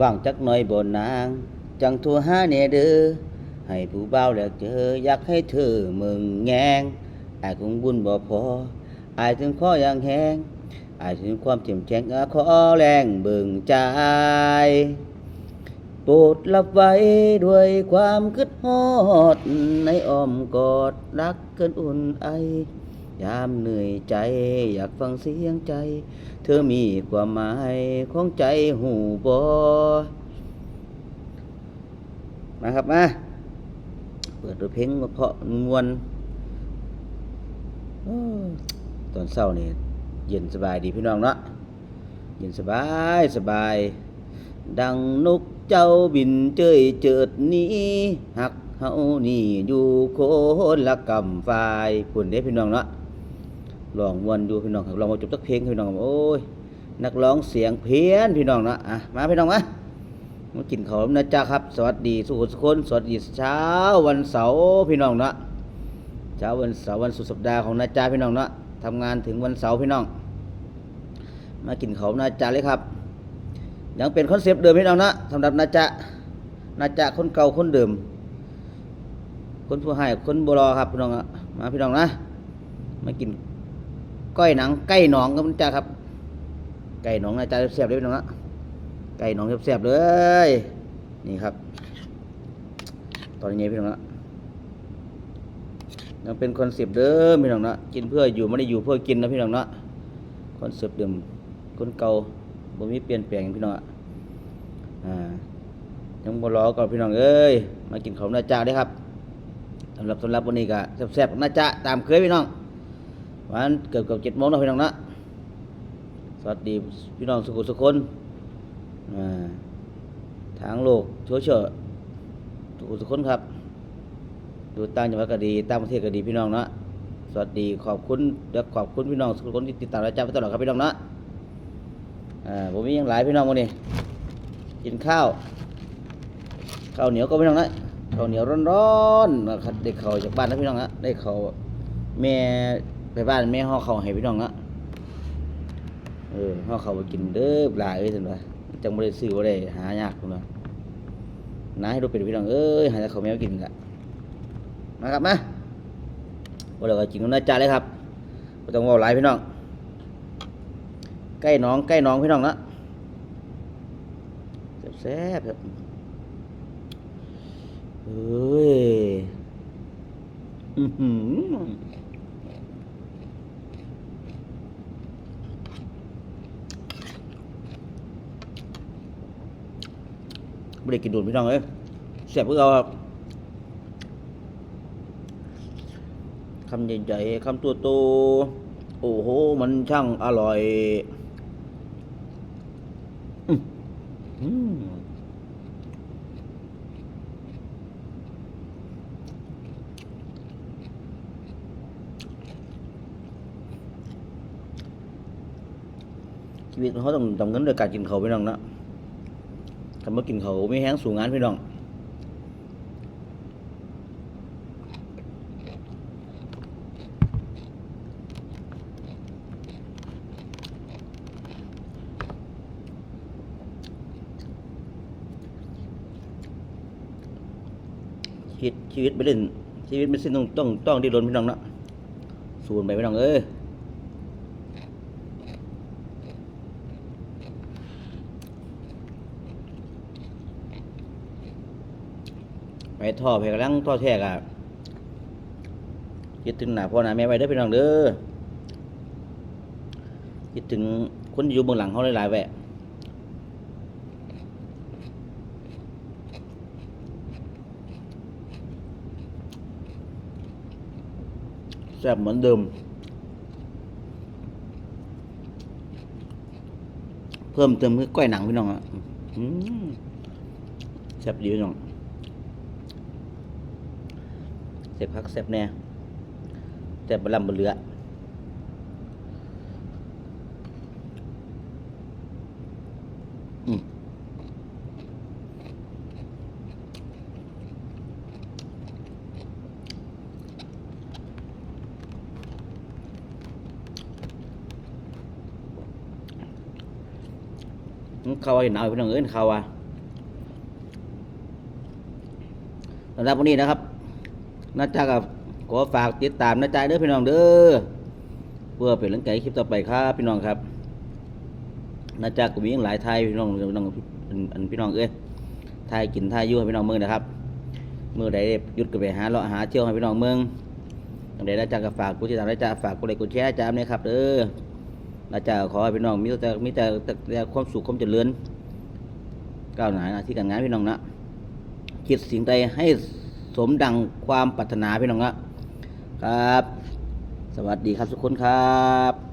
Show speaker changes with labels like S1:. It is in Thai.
S1: ว่างจักหน่อยบ่นาง จังทัวหาแหน่เด้อให้ผู้บ่าวแล้วเจออยากให้เธอมึงแงงอายคงบุญบ่พออายถึงขออย่างแหงอายถึงความเจ็มแข็งอาขอแรงเบิ่งใจโปรดรับไว้ด้วยความคิดฮอดในอ้อมกอดรักเกินอุ่นไอ ยามเหนื่อยใจ อยากฟังเสียงใจ เธอมีความหมายของใจหูบอมาครับมาเปิดด้วเพลงเพาะมวนตอนเศร้านี่เย็นสบายดีพี่น้องเนาะเย็นสบายสบาย ดังนกเจ้าบินเจยเจิดหนี้หักเฮานี่อยู่โคนละกำฝ่ายพุ่นเด้พี่น้องเนาะ ลองวนดูพี่น้องครับลองมาจบสักเพลงพี่น้องครับโอ้ยนักร้องเสียงเพี้ยนพี่น้องเนาะอะมาพี่น้องมามากินข้าวนะจ๊ะครับ สวัสดีสุขสุขคนสวัสดีเช้าวันเสาร์พี่น้องเนาะเช้าวันเสาร์วันสุดสัปดาห์ของนะจ๊ะพี่น้องเนาะทำงานถึงวันเสาร์พี่น้อง มากินข้าวนะจ๊ะเลยครับยังเป็นคอนเซปต์เดิมพี่น้องนะสำหรับนาจะนาจะคนเก่าคนเดิม คนผู้ให้คนบรอครับพี่น้องอะมาพี่น้องนะมากิน ก้อยหนังไก่หนองกับนาครับ ไก่หนองนาจะแซ่บเลยพี่น้องนะไก่หนองแซ่บๆเลย นี่ครับ ตอนนี้พี่น้องนะยังเป็นคอนเซปต์เดิมพี่น้องนะกินเพื่ออยู่ไม่ได้อยู่เพื่อกินนะพี่น้องนะคอนเซปต์เดิมคนเก่าบ่มีเปลี่ยนแปลงพี่น้องอ่ายังบ่รอก่อนพี่น้องเอ้ยมากินข้าหน้าจ้าเด้ครับสำหรับสำหรับวันนี้ก็แซ่บๆหน้าจ้าตามเคยพี่น้อง วันเกือบเกือบเจ็ดโมงแล้วพี่น้องนะสวัสดีพี่น้องสุขุสุคนทางโลกทั่วเชื่อสุขุสุคนครับ ดูต่างจังหวัดก็ดีต่างประเทศก็ดีพี่น้องนะสวัสดีขอบคุณและขอบคุณพี่น้องทุกคนที่ติดตามรายการมาตลอดครับพี่น้องนะอ่าผมมียังหลายพี่น้องวันนี้กินข้าวข้าวเหนียวก็พี่น้องนะข้าวเหนียวร้อนๆนะครับได้ข้าจากบ้านนะพี่น้องนะได้ข้าแม่ บ้านแม่ห่อเขาให้พี่น้องนะเออห่อเขาไปกินเด้อหลายเอ้ยถึงว่าจังบ่ได้ซื้อบ่ได้หายากพุ่นว่าน้าให้ดูเป็นพี่น้องเอ้ยหาแต่ข้าแมวกินละมาครับมาบ่ได้ก็กินกันนะจ้าเลยครับบ่ต้องเว้าหลายพี่น้องใกล้น้องใกล้น้องพี่น้องนะแซ่บครับเฮ้ย อือหือ ไม่ได้กินดูดพี่น้องเอ้ยแซ่บพื่อเราครับคำใหญ่ๆคำตัวโตโอ้โห มันช่างอร่อยอืมชีวิตเขาต้องต้องเงินโดยการกินเขาวพี่น้องนะ คำว่ากินเขาไม่แห้งสูงงานพี่น้องชีวิตชีวิตไม่เล่นชีวิตไม่สิ้นต้องต้องต้องดิ้นรนพี่น้องนะสูนไปพี่น้องเอ้ย ไปท่อเพกำลังท่อแท้กะคิดถึงหน้าพ่อหน้าแม่ไว้เด้อพี่น้องเด้อคิดถึงคนอยู่เบื้องหลังเขาหลายๆแหวะแซ่บเหมือนเดิม เพิ่มเติมคือก้อยหนังพี่น้องอะแซ่บดีพี่น้อง เสบพักเสบแน่แต่บลำบเหลือเขาไอ้หนาวเป็นอย่างอื่นเขาว่ะสำหรับวันนี้นะครับ น่าจะกับขอฝากติดตามนะจ๊ะเด้อพี่น้องเด้อเพื่อเป็นเรื่องใจคลิปต่อไปครับพี่น้องครับน่าจะก็มีหลายไทยพี่น้องพี่น้องอันพี่น้องเอ้ยไทยกินไทยยู่ให้พี่น้องเมืองนะครับเมื่อใดหยุดก็ไปหาเลาะหาเที่ยวให้พี่น้องเมืองอันใดน่าจะก็ฝากกูติดตามนะจ๊ะฝากกูไลค์กูแชร์จ้าเนี่ยครับเด้อน่าจะขอให้พี่น้องมีแต่มีแต่แต่ความสุขความเจริญก้าวหน้าที่การงานพี่น้องนะคิดสิ่งใดให้ สมดังความปรารถนาพี่น้องครับ ครับ สวัสดีครับทุกคนครับ